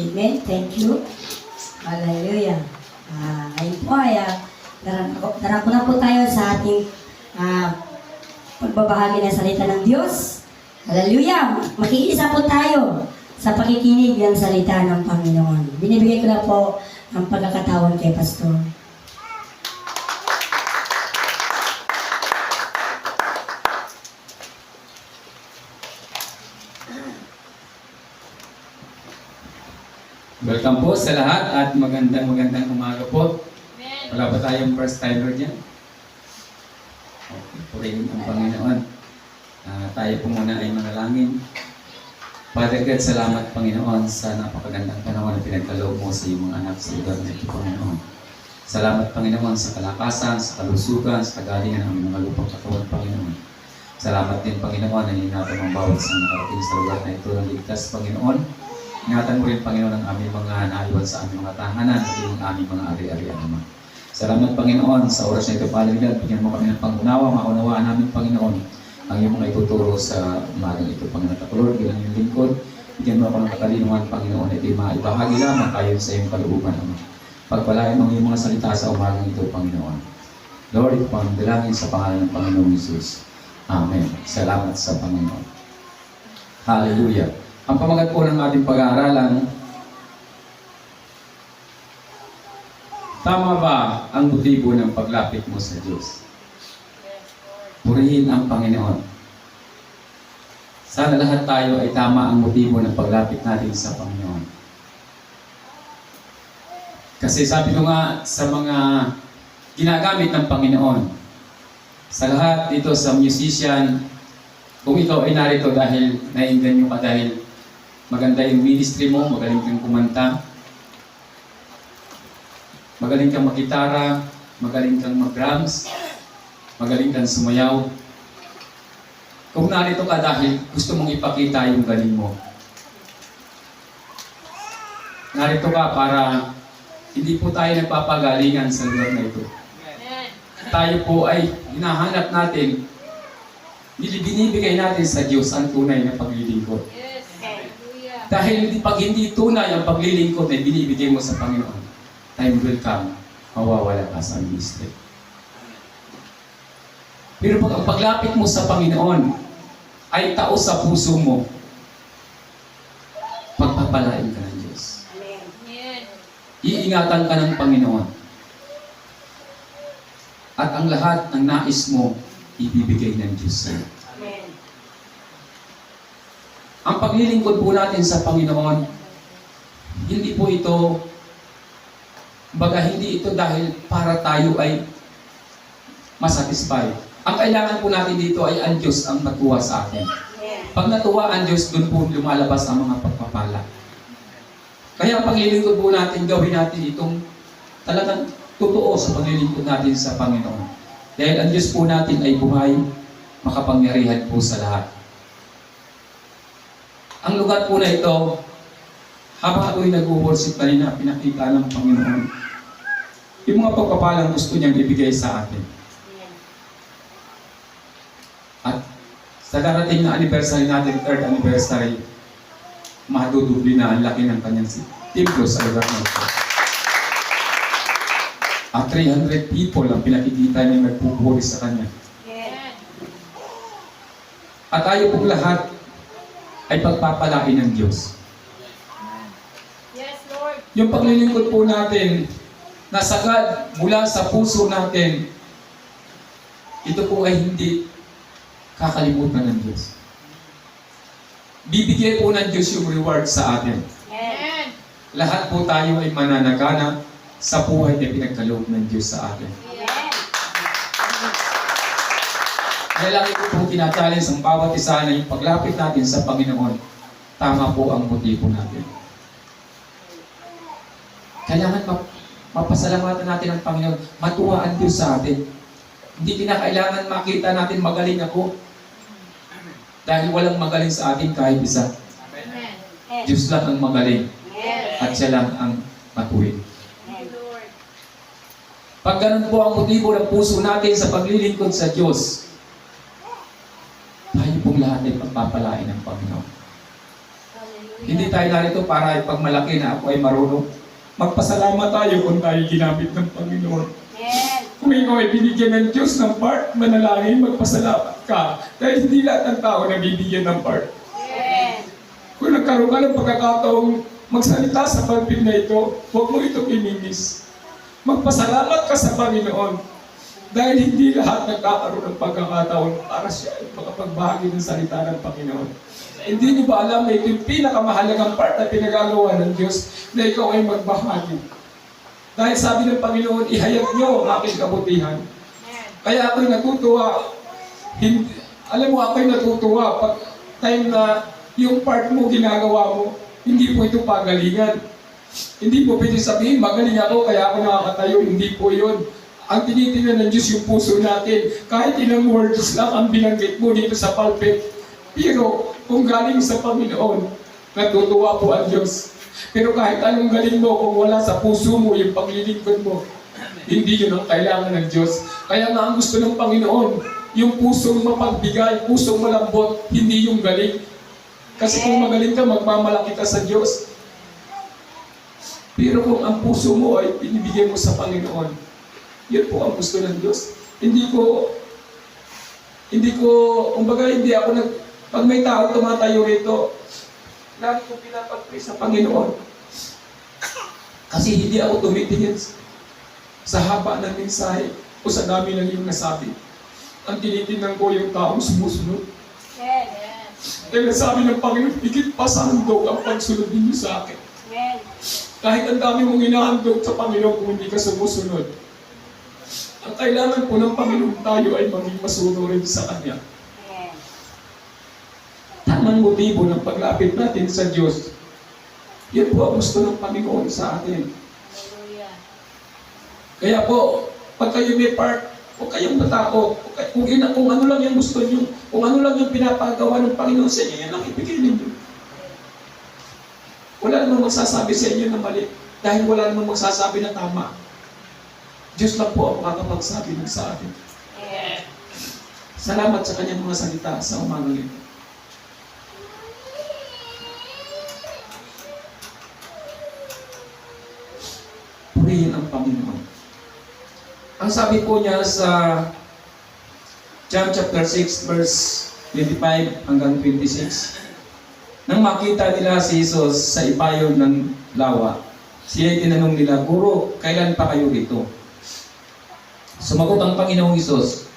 Amen. Thank you. Hallelujah. Ah, ngayon po ay uh, darako na po tayo sa ating ah, pagbabahagi ng salita ng Diyos. Hallelujah. Makiisa po tayo sa pakikinig ng salita ng Panginoon. Binibigay ko na po ang pagkakataon kay Pastor. Welcome po sa lahat at magandang magandang umaga po. Wala ba tayong first timer dyan? Okay, purihin ang Panginoon. Ah, tayo po muna ay manalangin. Father God, salamat Panginoon sa napakagandang panahon na pinagkaloob mo sa iyong mga anak sa lugar na ito, Panginoon. Salamat Panginoon sa kalakasan, sa kalusugan, sa kagalingan ng mga lupang katawan, Panginoon. Salamat din Panginoon na iningatan ang bawat isang nakarating sa lugar na ito ng ligtas, Panginoon. Ingatan mo rin, Panginoon, ang aming mga naiwan sa aming mga tahanan at yung aming mga ari-arian naman. Salamat, Panginoon, sa oras na ito, Father God. Bigyan mo kami ng pangunawa, maunawaan namin, Panginoon, ang iyong mga ituturo sa umagang ito, Panginoon. At Lord, bilang iyong lingkod, bigyan mo ako ng katalinuhan, Panginoon, ito maibahagi lamang kayo sa iyong kalooban, Ama. Pagpalain mo iyong mga salita sa umagang ito, Panginoon. Lord, ito pang dalangin sa pangalan ng Panginoong Jesus. Amen. Salamat sa Panginoon. Hallelujah. Ang pamagat po ng ating pag-aaralan, tama ba ang motibo ng paglapit mo sa Diyos? Purihin ang Panginoon. Sana lahat tayo ay tama ang motibo ng paglapit natin sa Panginoon. Kasi sabi ko nga sa mga ginagamit ng Panginoon, sa lahat dito sa musician, kung ikaw ay narito dahil naiinganyo ka dahil maganda yung ministry mo, magaling kang kumanta, magaling kang magitara, magaling kang mag-drums, magaling kang sumayaw. Kung narito ka dahil gusto mong ipakita yung galing mo. Narito ka para hindi po tayo nagpapagalingan sa lugar na ito. Tayo po ay hinahanap natin, binibigay natin sa Diyos ang tunay na paglilingkod. Yes. Dahil hindi, pag hindi tunay ang paglilingkod na binibigay mo sa Panginoon, time will come, mawawala ka sa ministry. Pero pag ang paglapit mo sa Panginoon ay tao sa puso mo, pagpapalain ka ng Diyos. Amen. Iingatan ka ng Panginoon. At ang lahat ng nais mo, ibibigay ng Diyos sa'yo. Ang paglilingkod po natin sa Panginoon, hindi po ito, baga hindi ito dahil para tayo ay masatisfy. Ang kailangan po natin dito ay ang Diyos ang matuwa sa atin. Pag natuwa ang Diyos, doon po lumalabas ang mga pagpapala. Kaya ang paglilingkod po natin, gawin natin itong talagang totoo sa paglilingkod natin sa Panginoon. Dahil ang Diyos po natin ay buhay, makapangyarihan po sa lahat. Ang lugar po na ito, habang ako'y nag-worship kanina, pinakita ng Panginoon. Yung mga pagpapalang gusto niyang ibigay sa atin. At sa darating na anniversary natin, third anniversary, madudubli na ang laki ng kanyang si- templo sa lugar na ito. At 300 people ang pinakikita niya nagpupuri sa kanya. At tayo pong lahat ay pagpapalain ng Diyos. Yes, Lord. Yung paglilingkod po natin, nasagad mula sa puso natin, ito po ay hindi kakalimutan ng Diyos. Bibigay po ng Diyos yung reward sa atin. Amen. Lahat po tayo ay mananagana sa buhay na pinagkaloob ng Diyos sa atin. Yes. Kaya lagi ko po tinachallenge ang bawat isa na yung paglapit natin sa Panginoon, tama po ang motibo natin. Kailangan map- mapasalamatan natin ang Panginoon, matuwa ang Diyos sa atin. Hindi kinakailangan makita natin magaling ako. Dahil walang magaling sa atin kahit isa. Amen. Diyos lang ang magaling Yes. at siya lang ang matuwid. Pag ganun po ang motibo ng puso natin sa paglilingkod sa Diyos, lahat ay pagpapalain ng Panginoon. Hallelujah. Hindi tayo narito para ipagmalaki na ako ay marunong. Magpasalamat tayo kung tayo ginamit ng Panginoon. Kung ikaw ay binigyan ng Diyos ng part, manalangin, magpasalamat ka. Dahil hindi lahat ng tao nabibigyan ng part. Kung nagkaroon ka ng pagkakataong magsalita sa pulpit na ito, huwag mo itong iminis. Magpasalamat ka sa Panginoon. Dahil hindi lahat nagkakaroon ng pagkakataon para siya ay makapagbahagi ng salita ng Panginoon. Hindi niyo ba alam ito yung pinakamahalagang part na pinagagawa ng Diyos na ikaw ay magbahagi. Dahil sabi ng Panginoon, ihayag niyo ang aking kabutihan. Kaya ako'y natutuwa. Hindi, alam mo, ako'y natutuwa pag time na yung part mo ginagawa mo, hindi po ito pagalingan. Hindi po pwede sabihin, magaling ako kaya ako nakakatayo. Hindi po yun. Ang tinitingnan ng Diyos yung puso natin. Kahit ilang words lang ang binanggit mo dito sa pulpit. Pero kung galing sa Panginoon, natutuwa po ang Diyos. Pero kahit anong galing mo, kung wala sa puso mo yung paglilingkod mo, hindi yun ang kailangan ng Diyos. Kaya nga ang gusto ng Panginoon, yung pusong mapagbigay, pusong malambot, hindi yung galing. Kasi kung magaling ka, magmamalaki ka sa Diyos. Pero kung ang puso mo ay binibigay mo sa Panginoon, yun po ang gusto ng Diyos. Hindi ko, hindi ko, kumbaga hindi ako nag, pag may tao tumatayo rito, lagi ko pinapag-pray sa Panginoon. Kasi hindi ako tumitingin sa haba ng mensahe o sa dami ng iyong nasabi. Ang tinitingnan ko yung taong sumusunod. Dahil sabi ng Panginoon, higit pa sa handog ang pagsunod ninyo sa akin. Kahit ang dami mong inahandog sa Panginoon kung hindi ka sumusunod. Ang kailangan po ng Panginoon tayo ay maging masunurin sa Kanya. Tamang motibo ng paglapit natin sa Diyos. Yan po ang gusto ng Panginoon sa atin. Kaya po, pag kayo may part, huwag kayong matakot. Kung, ina, kung ano lang yung gusto nyo, kung ano lang yung pinapagawa ng Panginoon sa inyo, yan lang ibigay ninyo. Wala namang magsasabi sa inyo na mali dahil wala namang magsasabi na tama. Diyos lang po ang makakapagsabi ng sa atin. Salamat sa kanyang mga salita sa umagang ito. Purihin ang Panginoon. Ang sabi po niya sa John chapter 6 verse 25 hanggang 26, nang makita nila si Jesus sa ibayo ng lawa, siya tinanong nila, Guro, kailan pa kayo dito? Sumagot ang Panginoong Isos,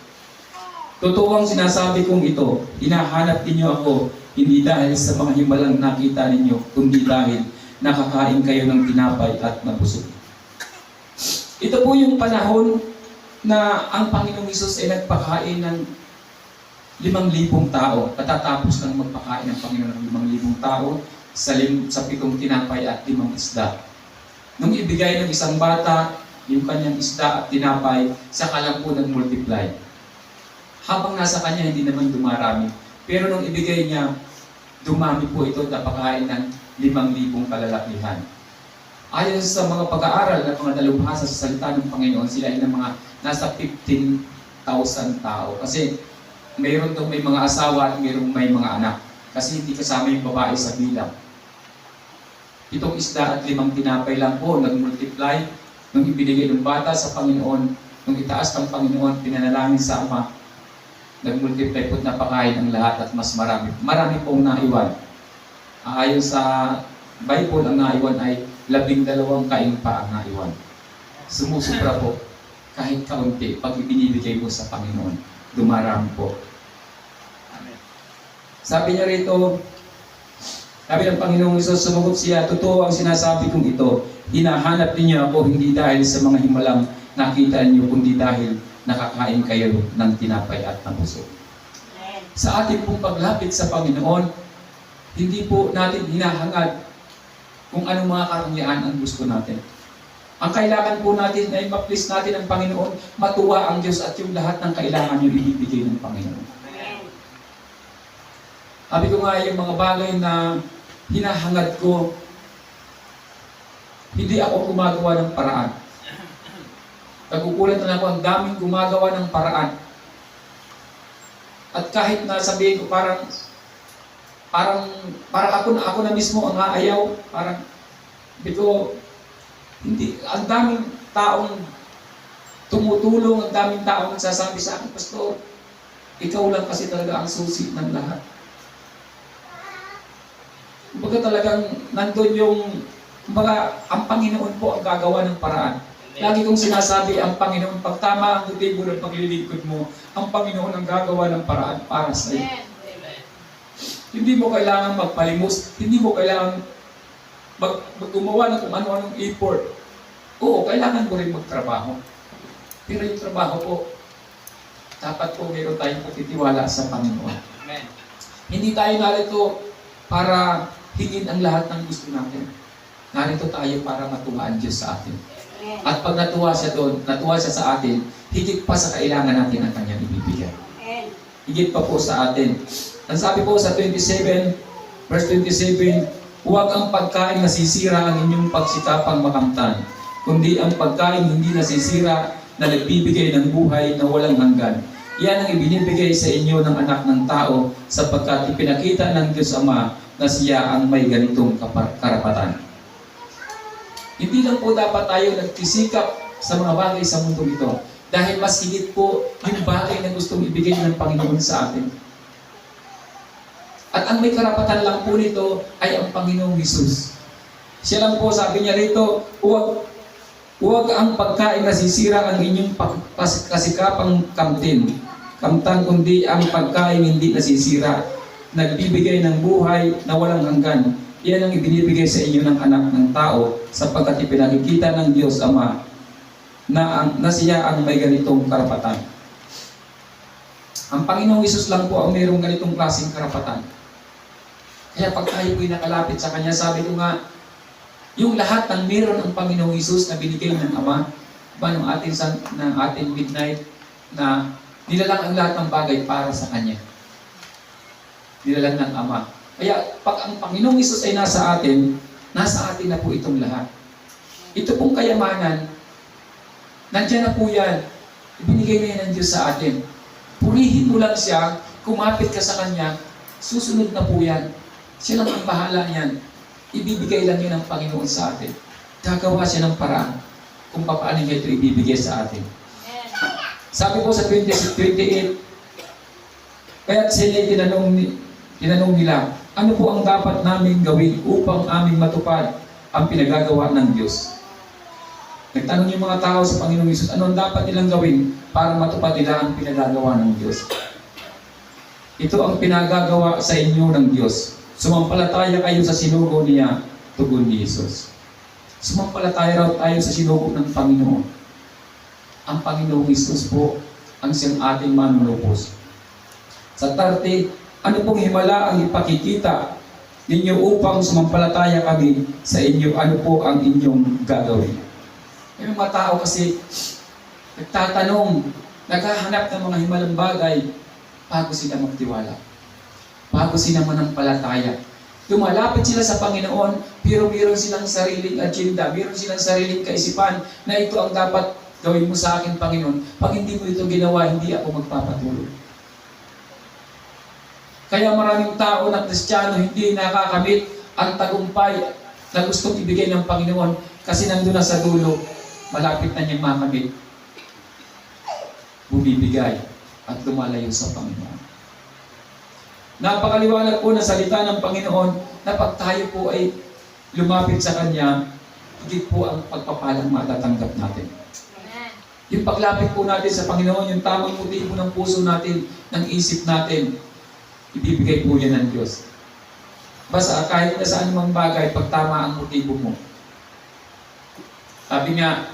Totoo ang sinasabi kong ito, hinahanap ninyo ako, hindi dahil sa mga himalang nakita ninyo, kundi dahil nakakain kayo ng tinapay at nabusog. Ito po yung panahon na ang Panginoong Isos ay nagpakain ng limang libong tao. Katatapos lang magpakain ng Panginoon ng limang libong tao sa, lim, sa pitong tinapay at limang isda. Nung ibigay ng isang bata, yung kanyang isda at tinapay, saka lang po nag-multiply. Habang nasa kanya, hindi naman dumarami. Pero nung ibigay niya, dumami po ito at napakain ng limang libong kalalakihan. Ayon sa mga pag-aaral ng mga dalubhasa sa salita ng Panginoon, sila ay ng mga nasa 15,000 tao. Kasi mayroon daw may mga asawa at mayroong may mga anak. Kasi hindi kasama yung babae sa bilang. Pitong isda at limang tinapay lang po nag-multiply nung ibinigay ng bata sa Panginoon, nung itaas ng Panginoon, pinanalangin sa Ama, nag-multiply po at napakain ang lahat at mas marami. Marami pong naiwan. Ayon sa Bible, ang naiwan ay labing dalawang kain pa ang naiwan. Sumusupra po kahit kaunti pag ibinibigay mo sa Panginoon. Dumarami po. Sabi niya rito, sabi ng Panginoong Isus, sumagot siya, totoo ang sinasabi kong ito, hinahanap ninyo ako hindi dahil sa mga himalang nakita niyo, kundi dahil nakakain kayo ng tinapay at nabusog. Sa ating pong paglapit sa Panginoon, hindi po natin hinahangad kung anong mga karangyaan ang gusto natin. Ang kailangan po natin ay ma-please natin ang Panginoon, matuwa ang Diyos at yung lahat ng kailangan niyo ibibigay ng Panginoon. Sabi ko nga, yung mga bagay na hinahangad ko, hindi ako gumagawa ng paraan. Nagugulat na ako, ang daming gumagawa ng paraan. At kahit na sabihin ko parang parang, parang ako, na- ako na mismo ang aayaw. Parang, sabi ko, hindi, ang daming taong tumutulong, ang daming taong nagsasabi sa akin, Pastor, ikaw lang kasi talaga ang susi ng lahat. Kumbaga talagang nandun yung, kumbaga, ang Panginoon po ang gagawa ng paraan. Lagi kong sinasabi, ang Panginoon, pag tama ang motibo ng paglilingkod mo, ang Panginoon ang gagawa ng paraan para sa iyo. Hindi mo kailangan magpalimos, hindi mo kailangan mag, gumawa ng kung ano-anong effort. Oo, kailangan mo rin magtrabaho. Pero yung trabaho po, dapat po meron tayong pagtitiwala sa Panginoon. Amen. Hindi tayo narito para hingin ang lahat ng gusto natin. Narito tayo para matuwa ang Diyos sa atin. At pag natuwa siya doon, natuwa siya sa atin, higit pa sa kailangan natin ang kanyang ibibigay. Higit pa po sa atin. Ang sabi po sa 27, verse 27, Huwag ang pagkain nasisira ang inyong pagsikapang makamtan, kundi ang pagkain hindi nasisira na nagbibigay ng buhay na walang hanggan. Yan ang ibinibigay sa inyo ng anak ng tao sapagkat ipinakita ng Diyos Ama na siya ang may ganitong karapatan. Hindi lang po dapat tayo nagtisikap sa mga bagay sa mundo ito. Dahil mas higit po yung bagay na gustong ibigay ng Panginoon sa atin. At ang may karapatan lang po nito ay ang Panginoong Hesus. Siya lang po sabi niya rito, huwag, huwag ang pagkain nasisira ang inyong kasikapang kamtin. Kamtan kundi ang pagkain hindi nasisira. Nagbibigay ng buhay na walang hanggan. Yan ang ibinibigay sa inyo ng anak ng tao sapagkat ipinakikita ng Diyos Ama na, ang, na siya ang may ganitong karapatan. Ang Panginoong Isus lang po ang mayroong ganitong klaseng karapatan. Kaya pag tayo po'y nakalapit sa Kanya, sabi ko nga, yung lahat ng meron ang Panginoong Isus na binigay ng Ama, ba ng ating, ng ating midnight, na nilalang ang lahat ng bagay para sa Kanya. Nilalang ng Ama. Kaya pag ang Panginoong Isus ay nasa atin, nasa atin na po itong lahat. Ito pong kayamanan, nandyan na po yan. Ibinigay na yan ng Diyos sa atin. Purihin mo lang siya, kumapit ka sa Kanya, susunod na po yan. Siya lang ang bahala niyan. Ibibigay lang yun ng Panginoon sa atin. Gagawa siya ng paraan kung paano niya ito ibibigay sa atin. Sabi po sa 20, 28, kaya't sila tinanong, tinanong nila, ano po ang dapat namin gawin upang aming matupad ang pinagagawa ng Diyos? Nagtanong yung mga tao sa Panginoong Isus, ano ang dapat nilang gawin para matupad nila ang pinagagawa ng Diyos? Ito ang pinagagawa sa inyo ng Diyos. Sumampalataya kayo sa sinugo niya, tugon ni Jesus. Sumampalataya raw tayo sa sinugo ng Panginoon ang Panginoong Isus po ang siyang ating manunubos. Sa 30, ano pong himala ang ipakikita ninyo upang sumampalataya kami sa inyo, ano po ang inyong gagawin? May mga tao kasi nagtatanong, naghahanap ng mga himalang bagay bago sila magtiwala. Bago sila manampalataya. Lumalapit sila sa Panginoon, pero meron silang sariling agenda, meron silang sariling kaisipan na ito ang dapat gawin mo sa akin, Panginoon. Pag hindi mo ito ginawa, hindi ako magpapatuloy. Kaya maraming tao na Kristiyano hindi nakakamit ang tagumpay na gustong ibigay ng Panginoon kasi nandun na sa dulo, malapit na niyang makamit. Bumibigay at lumalayo sa Panginoon. Napakaliwanag po ng salita ng Panginoon na pag tayo po ay lumapit sa Kanya, higit po ang pagpapalang matatanggap natin. Yung paglapit po natin sa Panginoon, yung tamang motibo ng puso natin, ng isip natin, ibibigay po yan ng Diyos. Basta kahit na saan mang bagay, pag tama ang motibo mo. Sabi nga,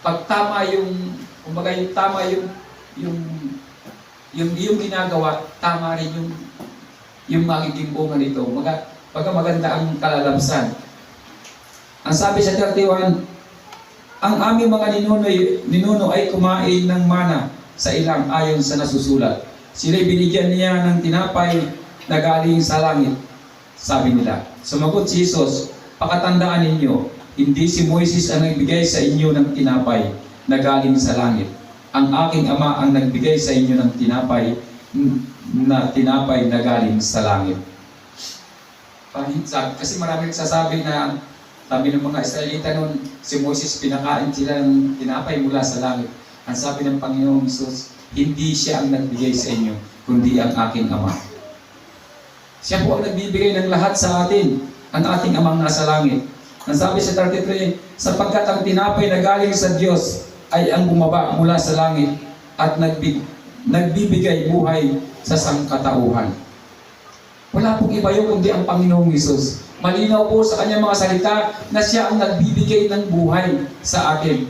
pag tama yung, kumbaga yung tama yung, yung, yung, yung ginagawa, tama rin yung, yung magiging bunga nito. Maga, pagka maganda ang kalalabsan. Ang sabi sa 31, ang aming mga ninuno, ninuno ay kumain ng mana sa ilang ayon sa nasusulat. Sila'y binigyan niya ng tinapay na galing sa langit. Sabi nila, sumagot si Jesus, pakatandaan ninyo, hindi si Moises ang nagbigay sa inyo ng tinapay na galing sa langit. Ang aking ama ang nagbigay sa inyo ng tinapay na tinapay na galing sa langit. Paminsan, kasi marami nagsasabi na sabi ng mga Israelita noon, si Moses pinakain sila ng tinapay mula sa langit. Ang sabi ng Panginoong Isus, hindi siya ang nagbigay sa inyo, kundi ang aking Ama. Siya po ang nagbibigay ng lahat sa atin, ang ating Amang nasa langit. Ang sabi sa 33, sapagkat ang tinapay na galing sa Diyos ay ang bumaba mula sa langit at nagbig, nagbibigay buhay sa sangkatauhan. Wala pong iba yun kundi ang Panginoong Isus. Malinaw po sa kanyang mga salita na siya ang nagbibigay ng buhay sa atin.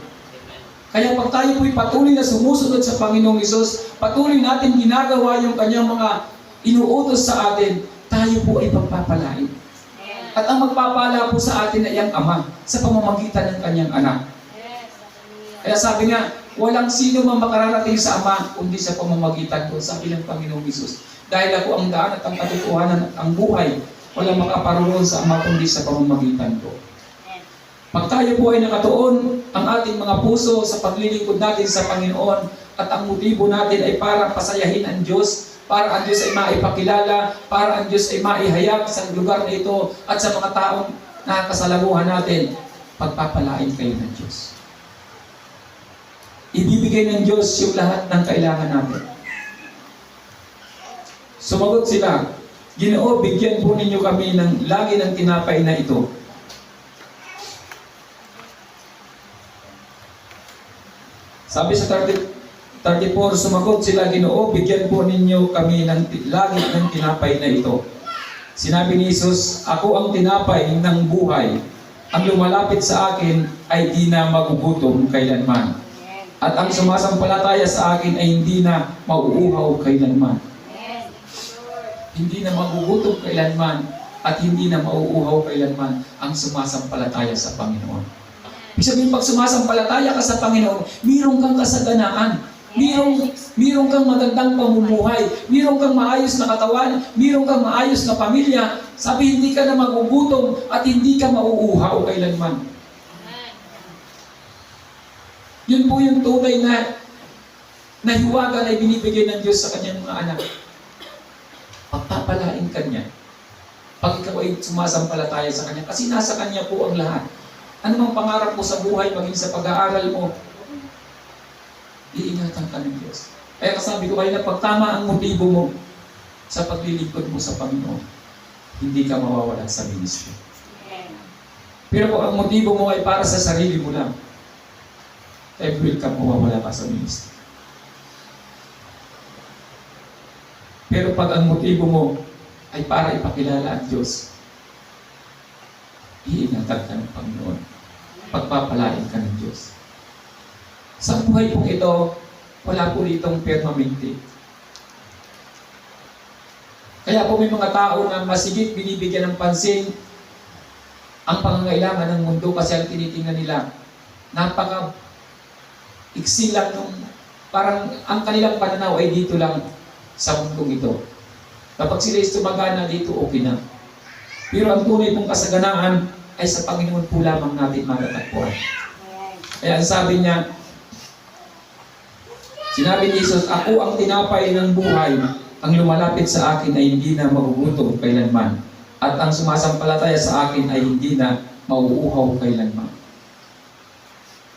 Kaya pag tayo po'y patuloy na sumusunod sa Panginoong Isus, patuloy natin ginagawa yung kanyang mga inuutos sa atin, tayo po ay pagpapalain. At ang magpapala po sa atin ay ang Ama sa pamamagitan ng kanyang anak. Kaya sabi nga, walang sino man makararating sa Ama kundi sa pamamagitan ko, sabi ng Panginoong Isus. Dahil ako ang daan at ang katotohanan at ang buhay, walang makaparoon sa Ama kundi sa pamamagitan ko. Pag tayo po ay nakatuon ang ating mga puso sa paglilingkod natin sa Panginoon at ang motibo natin ay para pasayahin ang Diyos, para ang Diyos ay maipakilala, para ang Diyos ay maihayag sa lugar na ito at sa mga taong nakakasalamuhan natin, pagpapalain kayo ng Diyos. Ibibigay ng Diyos yung lahat ng kailangan natin. Sumagot sila, Ginoo, bigyan po ninyo kami ng lagi ng tinapay na ito. Sabi sa 30, 34, sumagot sila, Ginoo, bigyan po ninyo kami ng lagi ng tinapay na ito. Sinabi ni Jesus, Ako ang tinapay ng buhay. Ang lumalapit sa akin ay di na magugutom kailanman. At ang sumasampalataya sa akin ay hindi na mauuhaw kailanman. Hindi na magugutom kailanman at hindi na mauuhaw kailanman ang sumasampalataya sa Panginoon. Ibig sabihin, pag sumasampalataya ka sa Panginoon, mayroon kang kasaganaan. Mayroon, mayroon kang magandang pamumuhay. Mayroon kang maayos na katawan. Mayroon kang maayos na pamilya. Sabi, hindi ka na magugutom at hindi ka mauuhaw kailanman. Yun po yung tunay na nahiwaga na ibinibigay ng Diyos sa kanyang mga anak. Pagpapalain ka niya. Pag ikaw ay sumasampalataya sa Kanya. Kasi nasa Kanya po ang lahat. Ano mang pangarap mo sa buhay, maging sa pag-aaral mo, iingatan ka ng Diyos. Kaya kasabi ko kayo na pagtama ang motibo mo sa paglilingkod mo sa Panginoon, hindi ka mawawala sa ministry. Pero kung ang motibo mo ay para sa sarili mo lang, eh will ka mawawala ka sa ministry. Pero pag ang motibo mo ay para ipakilala ang Diyos, iingatan ka ng Panginoon. Pagpapalain ka ng Diyos. Sa buhay pong ito, wala po ditong permanente. Kaya po may mga tao na masigit binibigyan ng pansin ang pangangailangan ng mundo kasi ang tinitingnan nila, napaka iksi lang nung parang ang kanilang pananaw ay dito lang sa mundong ito. Kapag sila sumagana dito, okay na. Pero ang tunay pong kasaganaan ay sa Panginoon po lamang natin matatagpuan. Kaya sabi niya, sinabi ni Jesus, Ako ang tinapay ng buhay, ang lumalapit sa akin ay hindi na magugutom kailanman, at ang sumasampalataya sa akin ay hindi na mauuhaw kailanman.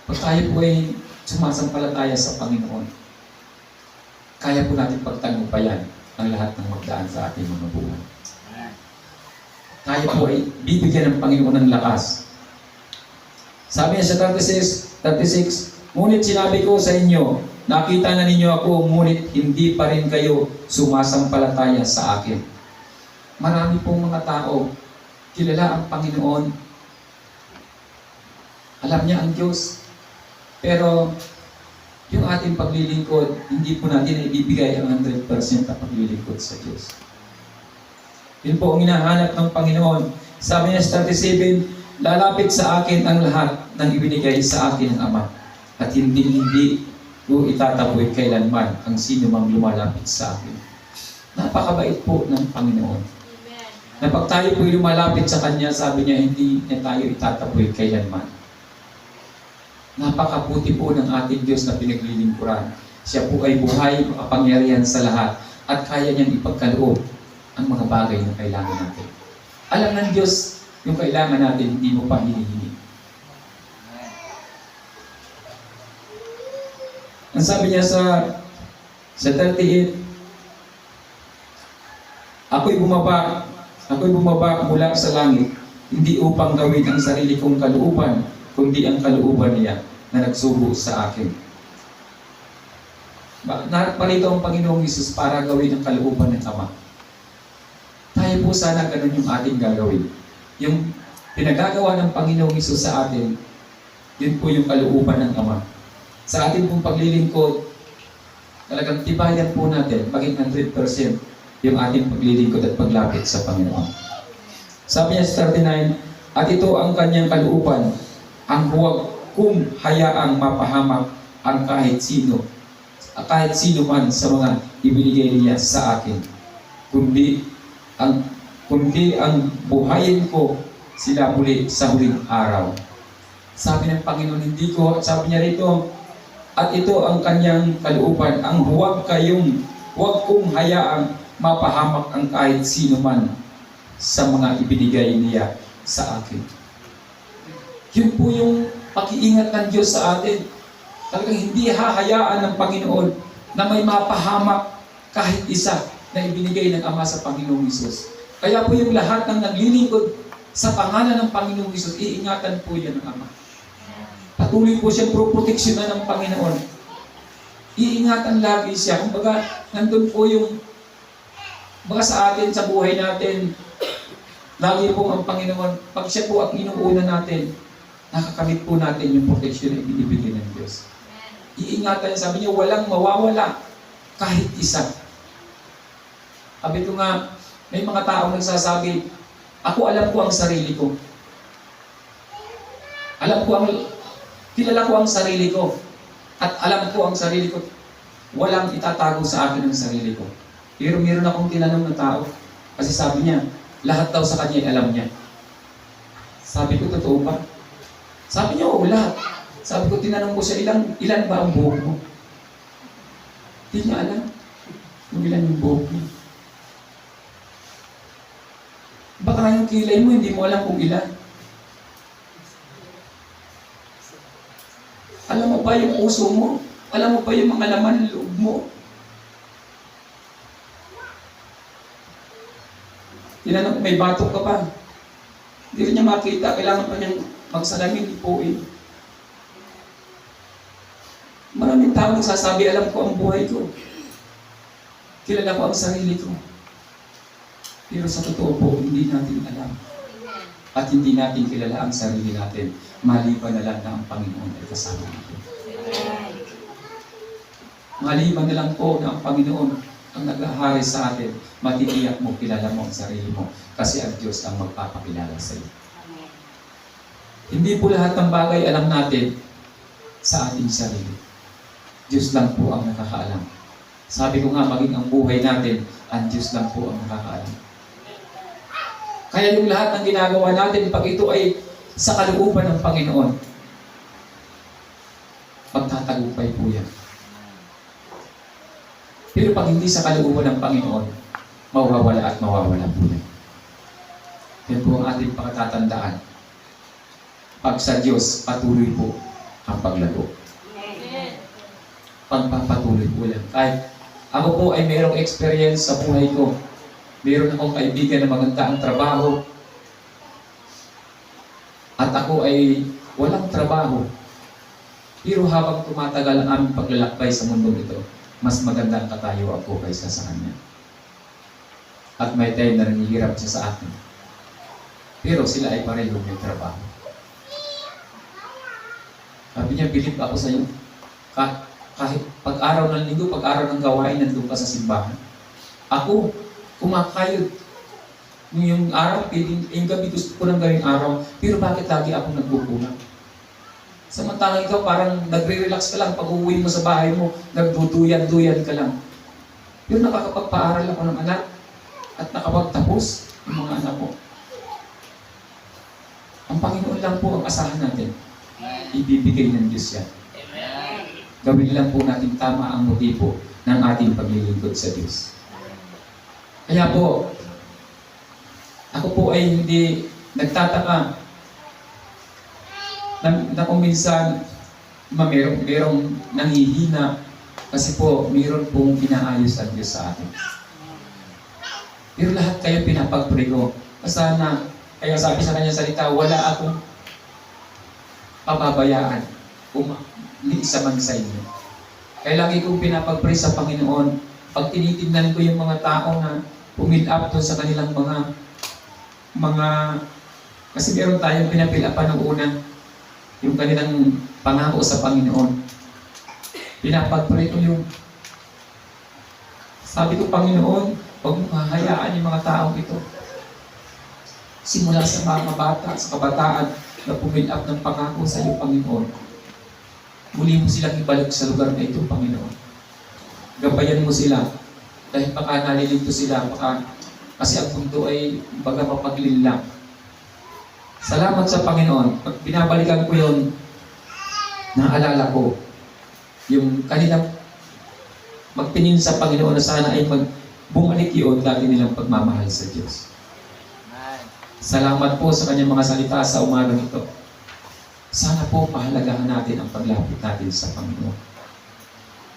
Pag tayo po ay sumasampalataya sa Panginoon, kaya po natin pagtagumpayan ang lahat ng magdaan sa ating mga buhay. Tayo po ay bibigyan ng Panginoon ng lakas. Sabi niya sa 36, 36, Ngunit sinabi ko sa inyo, nakita na ninyo ako, ngunit hindi pa rin kayo sumasampalataya sa akin. Marami pong mga tao, kilala ang Panginoon, alam niya ang Diyos, pero yung ating paglilingkod, hindi po natin ibibigay ang 100% na paglilingkod sa Diyos. Yun po ang hinahanap ng Panginoon. Sabi niya sa 37, lalapit sa akin ang lahat ng ibinigay sa akin ng Ama. At hindi hindi ko itataboy kailanman ang sino mang lumalapit sa akin. Napakabait po ng Panginoon. Na pag tayo po lumalapit sa Kanya, sabi niya, hindi niya tayo itataboy kailanman. Napakabuti po ng ating Diyos na pinaglilingkuran. Siya po ay buhay, makapangyarihan sa lahat, at kaya niyang ipagkaloob ang mga bagay na kailangan natin. Alam ng Diyos yung kailangan natin, hindi mo pa hinihingi. Ang sabi niya sa sa 38, Ako'y bumaba, ako'y bumaba mula sa langit, hindi upang gawin ang sarili kong kalooban, kundi ang kalooban niya na nagsubo sa akin. Narito ang Panginoong Isus para gawin ang kalooban ng Ama. Po sana ganun yung ating gagawin. Yung pinagagawa ng Panginoong Isus sa atin, yun po yung kalooban ng Ama. Sa ating pong paglilingkod, talagang tibayan po natin, maging 100% yung ating paglilingkod at paglapit sa Panginoon. Sabi niya sa 39, At ito ang kanyang kalooban, ang huwag kung hayaang mapahamak ang kahit sino, kahit sino man sa mga ibinigay niya sa akin, kundi ang kundi ang buhayin ko sila muli sa huling araw. Sabi ng Panginoon, hindi ko, sabi niya rito, at ito ang kanyang kalooban, ang huwag kayong, huwag kong hayaang mapahamak ang kahit sino man sa mga ibinigay niya sa akin. Yun po yung pag-iingat ng Diyos sa atin. Talagang hindi hahayaan ng Panginoon na may mapahamak kahit isa na ibinigay ng Ama sa Panginoong Isus. Kaya po yung lahat ng naglilingkod sa pangalan ng Panginoong Isus, iingatan po yan ng Ama. Patuloy po siyang proproteksyonan ng Panginoon. Iingatan lagi siya. Kumbaga, nandun po yung Baka sa atin, sa buhay natin, lagi po ang Panginoon, pag siya po ang inuuna natin, nakakamit po natin yung protection na ibinibigay ng Diyos. Iingatan, sabi niya, walang mawawala kahit isa. Sabi ko nga, may mga taong nagsasabi, ako alam ko ang sarili ko. Alam ko ang, kilala ko ang sarili ko. At alam ko ang sarili ko. Walang itatago sa akin ang sarili ko. Pero meron akong tinanong na tao. Kasi sabi niya, lahat daw sa kanya alam niya. Sabi ko, totoo ba? Sabi niya, oo, lahat. Sabi ko, tinanong ko siya, ilan, ilan ba ang buhok mo? Hindi niya alam kung ilan yung buhok niya. Baka yung kilay mo, hindi mo alam kung ilan. Alam mo ba yung puso mo? Alam mo ba yung mga laman ng loob mo? Tinanong, may batok ka pa. Hindi rin niya makita, kailangan pa niyang magsalamin, ipuin. Maraming tao nagsasabi, alam ko ang buhay ko. Kilala ko ang sarili ko. Pero sa totoo po, hindi natin alam. At hindi natin kilala ang sarili natin. Maliban na lang na ang Panginoon ay kasama natin. Maliban na lang po na ang Panginoon ang naghahari sa atin, matitiyak mo, kilala mo ang sarili mo. Kasi ang Diyos ang magpapakilala sa iyo. Hindi po lahat ng bagay alam natin sa ating sarili. Diyos lang po ang nakakaalam. Sabi ko nga, maging ang buhay natin, ang Diyos lang po ang nakakaalam. Kaya yung lahat ng ginagawa natin, pag ito ay sa kalooban ng Panginoon, magtatagumpay po yan. Pero pag hindi sa kalooban ng Panginoon, mawawala at mawawala po yan. Yan po ang ating pakatatandaan. Pag sa Diyos, patuloy po ang paglago. Pagpapatuloy po yan. Kahit ako po ay mayroong experience sa buhay ko. Meron akong kaibigan na maganda ang trabaho. At ako ay walang trabaho. Pero habang tumatagal ang aming paglalakbay sa mundo ito, mas maganda ang katayuan ko kaysa sa kanya. At may time na nanghihirap siya sa akin. Pero sila ay pareho may trabaho. Sabi niya, bilib ako sa iyo. Ka- kahit pag-araw ng linggo, pag-araw ng gawain, nandun ka sa simbahan. Ako, kumakayod. Yung araw, piling, yung gabi gusto ko ng gawing araw, pero bakit lagi ako nagkukulang? Samantalang ikaw parang nagre-relax ka lang pag uwi mo sa bahay mo, nagduduyan-duyan ka lang. Pero nakakapagpaaral ako ng anak at nakapagtapos yung mga anak ko. Ang Panginoon lang po ang asahan natin. Ibibigay ng Diyos yan. Gawin lang po natin tama ang motibo ng ating paglilingkod sa Diyos. Kaya po, Ako po ay hindi nagtataka na, na kung minsan ma, merong, merong nanghihina kasi po mayroon pong inaayos ang Diyos sa atin. Pero lahat kayo pinapag-pray ko. Sana, kaya sabi sa kanya salita, wala akong pababayaan kung ni isa man sa inyo. Kaya lagi kong pinapag-pray sa Panginoon, pag tinitingnan ko yung mga tao na pumil up doon sa kanilang mga mga kasi meron tayong pinapilapan ng una yung kanilang pangako sa Panginoon. Pinapag-pray ko yung sabi ko, Panginoon, huwag mo hahayaan yung mga taong ito. Simula sa mga bata, sa kabataan, na pumil up ng pangako sa iyo, Panginoon. Muli mo silang ibalik sa lugar na ito, Panginoon. Gabayan mo sila. Dahil baka nalilito sila, baka kasi ang mundo ay baga mapaglinlang. Salamat sa Panginoon. Pag binabalikan ko yon, naalala ko yung kanilang magtingin sa Panginoon na sana ay mag bumalik yun lagi nilang pagmamahal sa Diyos. Salamat po sa kanyang mga salita sa umagang ito. Sana po pahalagahan natin ang paglapit natin sa Panginoon.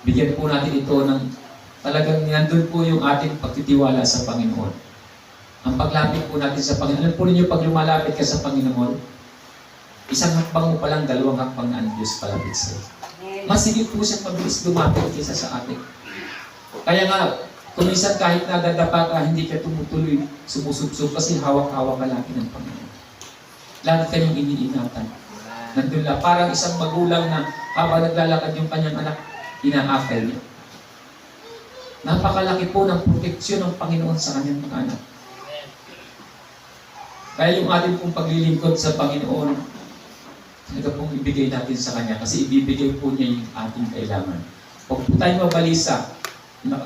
Bigyan po natin ito ng talagang nandun po yung ating pagtitiwala sa Panginoon. Ang paglapit po natin sa Panginoon. Alam po ninyo, pag lumalapit ka sa Panginoon, isang hakbang mo pa lang, dalawang hakbang na ang Diyos palapit sa iyo. Mas higit po siyang mabilis lumapit kaysa sa atin. Kaya nga, kung minsan kahit nadadapa ka, hindi ka tumutuloy, sumusubsob kasi hawak-hawak ka lagi ng Panginoon. Lagi kanyang iniingatan. Nandun lang, parang isang magulang na habang naglalakad yung kanyang anak, inaakal niya. Napakalaki po ng proteksyon ng Panginoon sa kanyang mga anak. Kaya yung ating pong paglilingkod sa Panginoon, talaga pong ibigay natin sa Kanya kasi ibibigay po niya yung ating kailangan. Huwag po tayo mabalisa,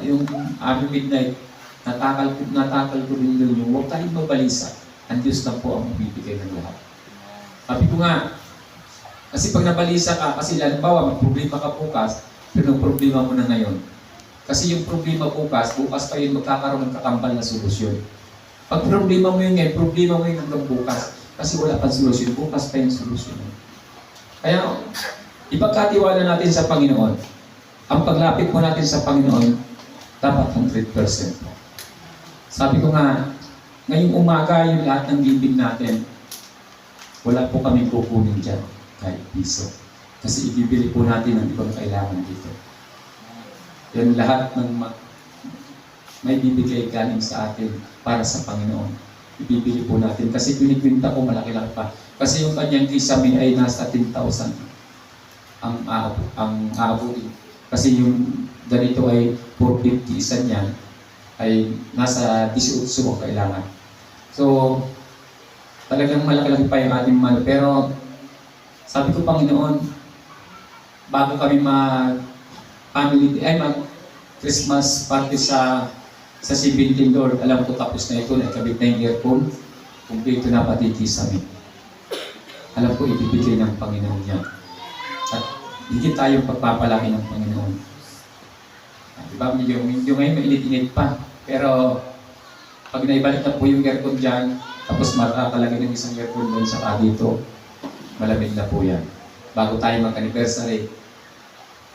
yung aming midnight, natakal, natakal ko rin yung huwag tayong mabalisa. Ang Diyos lang po ang magbibigay ng lahat. Sabi ko nga, kasi pag nabalisa ka, kasi halimbawa may problema ka bukas, pero ang problema mo na ngayon. Kasi yung problema bukas, bukas pa yun magkakaroon ng kakambal na solusyon. Pag problema mo yun ngayon, problema mo yun hanggang bukas. Kasi wala pang solusyon, bukas pa yung solusyon. Kaya, ipagkatiwala natin sa Panginoon. Ang paglapit mo natin sa Panginoon, dapat 100%. Sabi ko nga, ngayong umaga, yung lahat ng bibig natin, wala po kami kukunin dyan, kahit piso. Kasi ibibili po natin ang ibang kailangan dito. Yan lahat ng ma- may bibigay galing sa atin para sa Panginoon. Ibibili po natin. Kasi kwinikwinta ko malaki-laki pa. Kasi yung kanyang kisame ay nasa 10,000 ang aabot, ang aabutin. Kasi yung ganito ay 450 isa niyan ay nasa 18 ang kailangan. So, talagang malaki-laki pa yung ating mahal. Pero, sabi ko, Panginoon, bago kami mag family, ay mag Christmas party sa sa 17 Lord, alam ko tapos na ito, nakabit na yung earphone, kumpleto na pati kisame. Alam ko ibibigay ng Panginoon niya. At higit tayong pagpapalaki ng Panginoon. Ah, Di ba, medyo, medyo ngayon mainit-init pa. Pero, pag naibalik na po yung aircon dyan, tapos makakalagay ng isang aircon doon sa dito, malamig na po yan. Bago tayo mag-anniversary,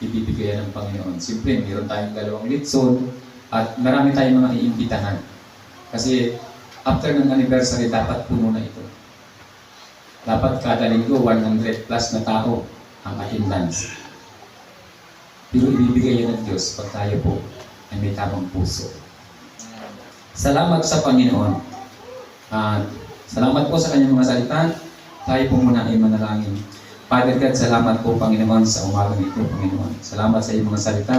ibibigay ng Panginoon. Siyempre, mayroon tayong dalawang litson at marami tayong mga iimbitahan. Kasi after ng anniversary, dapat puno na ito. Dapat kada linggo, 100 plus na tao ang attendance. Pero ibibigay yan ng Diyos pag tayo po ay may tamang puso. Salamat sa Panginoon. At salamat po sa kanyang mga salita. Tayo po muna ay manalangin. Father God, salamat po Panginoon sa umagang ito, Panginoon. Salamat sa iyong mga salita.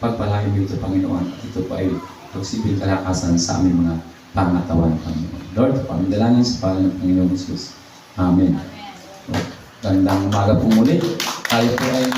Pagpalain mo ito, Panginoon. At ito po ay pagsibil kalakasan sa aming mga pangatawan, Panginoon. Lord, pamidalangin sa pangalan ng Panginoon Jesus. Amen. So, gandang umaga po muli. Tayo po ay